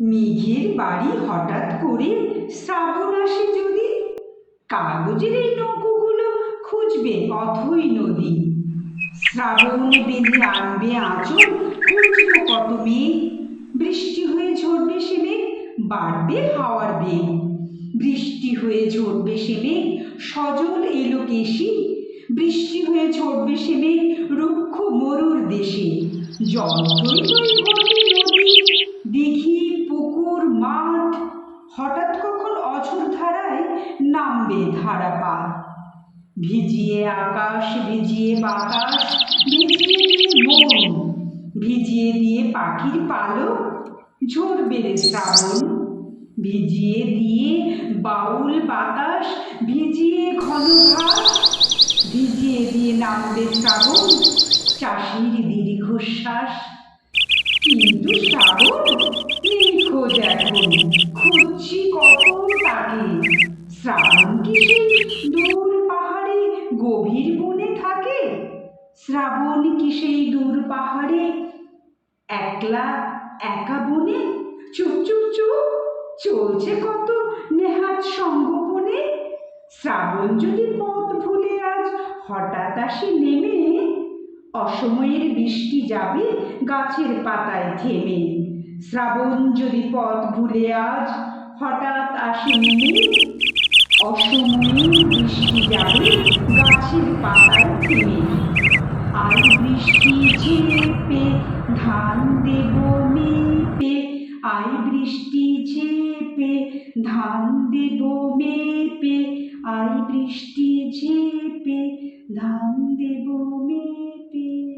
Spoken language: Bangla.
মেঘের বাড়ি হঠাৎ করে শ্রাবণ আসে যদি কাগজের এই নৌকোগুলো খুঁজবে অথই নদী। শ্রাবণ বেঁধে আনবে আঁচল, খুঁজলো কত মেঘ। বৃষ্টি হয়ে ঝরবে সে মেঘ, বাড়বে হাওয়ার বেগ। বৃষ্টি হয়ে ঝরবে সে মেঘ, সজল এলো কেশি। বৃষ্টি হয়ে ঝরবে সে মেঘ, রুক্ষ মরুর দেশে। জল ভরবে নামবে ধারাপাত ভিজিয়ে আকাশ, ভিজিয়ে বাতাস, ভিজিয়ে দিয়ে মন, ভিজিয়ে দিয়ে পাখির পালক, ঝরবে রে শ্রাবণ। ভিজিয়ে দিয়ে বাউল বাতাস, ভিজিয়ে ঘন ঘাস, ভিজিয়ে দিয়ে নামবে শ্রাবণ, চাষির দীর্ঘশ্বাস। কিন্তু শ্রাবণ নিখোঁজ এখন খুঁজছি কত তাকে শ্রাবণ কি সেই দূর পাহাড়ে গভীর বনে থাকে? শ্রাবণ কি সেই দূর পাহাড়ে? একলা, একা বনে? চুপ চুপ চুপ। চলছে কত নেহাত সঙ্গোপনে? শ্রাবণ যদি পথ ভুলে আজ হঠাৎ আসি নেমে, অসময়ের বৃষ্টি যাবে গাছের পাতায় থেমে। শ্রাবণ যদি পথ ভুলে আজ হঠাৎ আসি নেমে, অসময়ে বৃষ্টি যাবে গাছের পাতার থেমে আর বৃষ্টি ঝেপে ধান দেব মেপে আই বৃষ্টি ঝেপে ধান দেব মেপে আই বৃষ্টি ঝেপে ধান দেব মেপে।